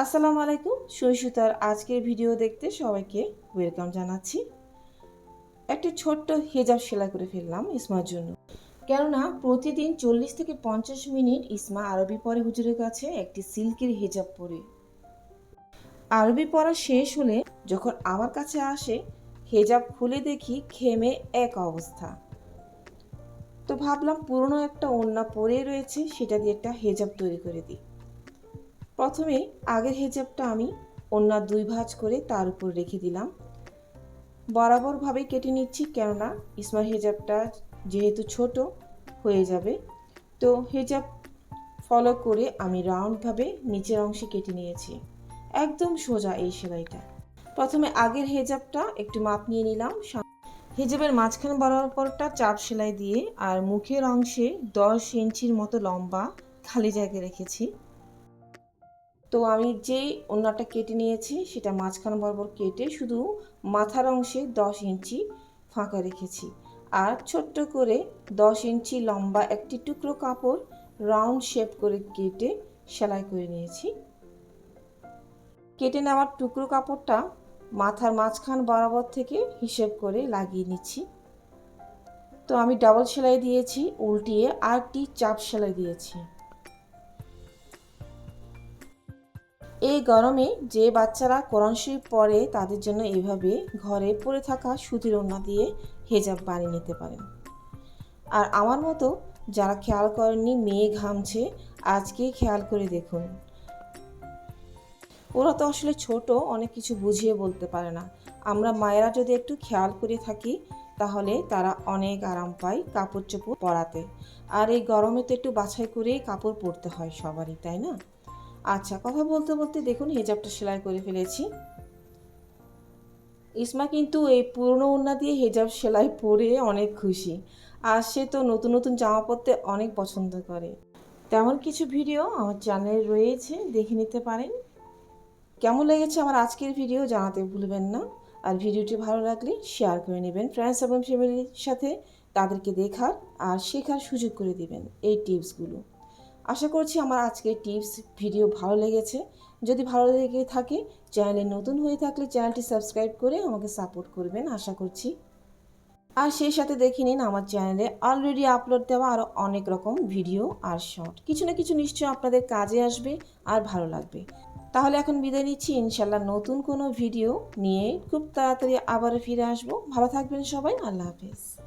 আসসালামু আলাইকুম সুতার আজকের ভিডিও দেখতে সবাইকে ওয়েলকাম জানাচ্ছি। একটা ছোট্ট হেজাব সেলাই করে ফেললাম ইসমার জন্য। কেননা প্রতিদিন চল্লিশ থেকে পঞ্চাশ মিনিট ইসমা আরবি পরে হুজুরের কাছে একটি সিল্কের হেজাব পরে। আরবি পড়া শেষ হলে যখন আমার কাছে আসে, হেজাব খুলে দেখি ঘেমে এক অবস্থা। তো ভাবলাম পুরনো একটা ওড়না পরে রয়েছে, সেটা দিয়ে একটা হেজাব তৈরি করে দিই। প্রথমে আগের হেজাবটা আমি ওনার দুই ভাঁজ করে তার উপর রেখে দিলাম। বরাবরভাবে কেটে নিচ্ছি, কেননা ইসমার হেজাবটা যেহেতু ছোট হয়ে যাবে। তো হেজাব ফলো করে আমি রাউন্ডভাবে নিচের অংশে কেটে নিয়েছি। একদম সোজা এই সেলাইটা। প্রথমে আগের হেজাবটা একটু মাপ নিয়ে নিলাম। হেজাবের মাঝখানে বরাবরটা চাপ সেলাই দিয়ে আর মুখের অংশে দশ ইঞ্চির মতো লম্বা খালি জায়গা রেখেছি। তো আমি যেই ওনাটা কেটে নিয়েছি, সেটা মাঝখান বরাবর কেটে শুধু মাথার অংশে দশ ইঞ্চি ফাঁকা রেখেছি। আর ছোট্ট করে দশ ইঞ্চি লম্বা একটি টুকরো কাপড় রাউন্ড শেপ করে কেটে সেলাই করে নিয়েছি। কেটে নেওয়ার টুকরো কাপড়টা মাথার মাঝখান বরাবর থেকে হিসেব করে লাগিয়ে নিচ্ছি। তো আমি ডাবল সেলাই দিয়েছি, উল্টিয়ে আরেকটি চাপ সেলাই দিয়েছি। এই গরমে যে বাচ্চারা কোরআন শরীফ পড়ে, তাদের জন্য এইভাবে ঘরে পড়ে থাকা সুতির ওড়না দিয়ে হেজাব বানিয়ে নিতে পারেন। আর আমার মতো যারা খেয়াল করেননি, মেয়ে ঘামছে, আজকে খেয়াল করে দেখুন। ওরা তো আসলে ছোট, অনেক কিছু বুঝিয়ে বলতে পারে না। আমরা মায়েরা যদি একটু খেয়াল করে থাকি, তাহলে তারা অনেক আরাম পায় কাপড় চোপড় পরাতে। আর এই গরমে তো একটু বাছাই করেই কাপড় পরতে হয় সবারই, তাই না? আচ্ছা কথা বলতে বলতে দেখুন, হেজাবটা সেলাই করে ফেলেছি। ইসমা কিন্তু এই পুরনো ওড়না দিয়ে হেজাব সেলাই পরে অনেক খুশি। আর সে তো নতুন নতুন জামা পরতে অনেক পছন্দ করে। তেমন কিছু ভিডিও আমার চ্যানেলে রয়েছে, দেখে নিতে পারেন। কেমন লেগেছে আমার আজকের ভিডিও জানাতে ভুলবেন না। আর ভিডিওটি ভালো লাগলে শেয়ার করে নেবেন ফ্রেন্ডস এবং ফ্যামিলির সাথে, তাদেরকে দেখার আর শেখার সুযোগ করে দেবেন। এই টিপসগুলো আশা করছি আমার আজকের টিপস ভিডিও ভালো লেগেছে। যদি ভালো লেগে থাকে, চ্যানেলে নতুন হয়ে থাকলে চ্যানেলটি সাবস্ক্রাইব করে আমাকে সাপোর্ট করবেন, আশা করছি। আর সেই সাথে দেখে নিন, আমার চ্যানেলে অলরেডি আপলোড দেওয়া আরও অনেক রকম ভিডিও আর শর্ট কিছু না কিছু নিশ্চয়ই আপনাদের কাজে আসবে আর ভালো লাগবে। তাহলে এখন বিদায় নিচ্ছি। ইনশাল্লাহ নতুন কোনো ভিডিও নিয়ে খুব তাড়াতাড়ি আবার ফিরে আসব। ভালো থাকবেন সবাই। আল্লাহ হাফেজ।